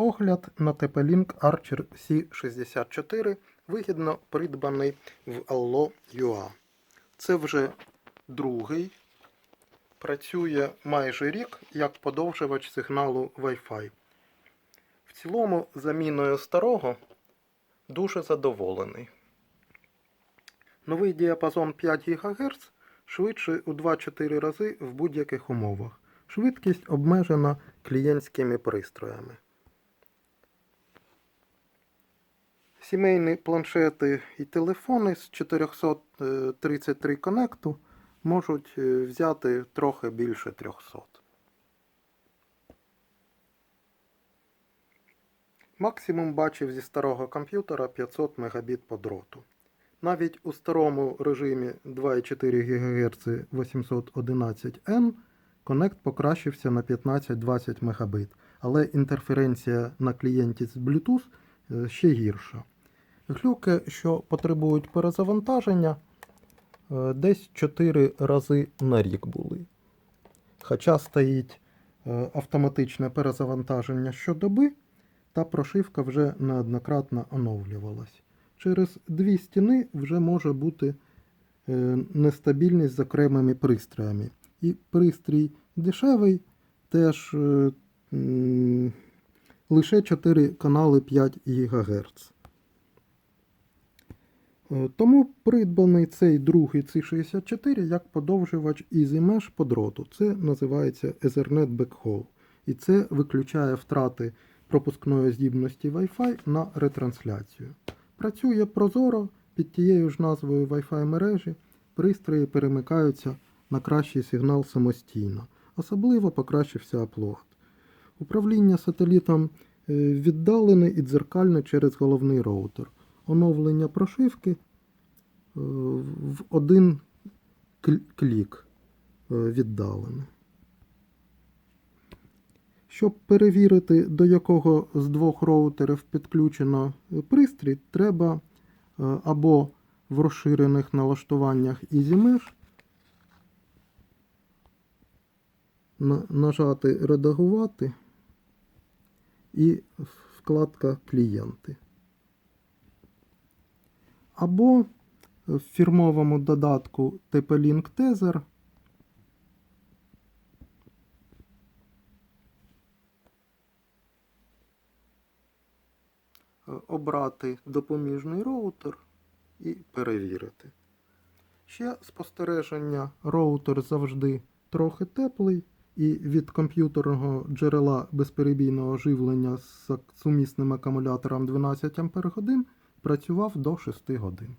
Огляд на TP-Link Archer C64, вигідно придбаний в Allo.ua. Це вже другий. Працює майже рік як подовжувач сигналу Wi-Fi. В цілому, заміною старого дуже задоволений. Новий діапазон 5 ГГц швидший у 2-4 рази в будь-яких умовах. Швидкість обмежена клієнтськими пристроями. Сімейні планшети і телефони з 433 конекту можуть е, взяти трохи більше 300. Максимум бачив зі старого комп'ютера 500 Мбіт по дроту. Навіть у старому режимі 2,4 ГГц 811N конект покращився на 15-20 Мбіт, але інтерференція на клієнті з Bluetooth е, ще гірша. Глюки, що потребують перезавантаження, е, десь 4 рази на рік були. Хоча стоїть е, автоматичне перезавантаження щодоби, та прошивка вже неоднократно оновлювалась. Через дві стіни вже може бути е, нестабільність з окремими пристроями. І пристрій дешевий теж лише 4 канали 5 ГГц. Е, Тому придбаний цей другий C64 як подовжувач EasyMesh по дроту. Це називається Ethernet Backhaul. І це виключає втрати пропускної здібності Wi-Fi на ретрансляцію. Працює прозоро під тією ж назвою Wi-Fi мережі. Пристрої перемикаються на кращий сигнал самостійно. Особливо покращився аплод. Управління сателітом е, віддалене і дзеркальне через головний роутер. Оновлення прошивки е, в один клік е, віддалене. Щоб перевірити, до якого з двох роутерів підключено пристрій, треба е, або в розширених налаштуваннях EasyMesh нажати Редагувати і вкладка Клієнти. Або в фірмовому додатку TP-Link Tether обрати допоміжний роутер і перевірити. Ще спостереження, роутер завжди трохи теплий, і від комп'ютерного джерела безперебійного живлення з сумісним акумулятором 12 Ах працював до 6 годин.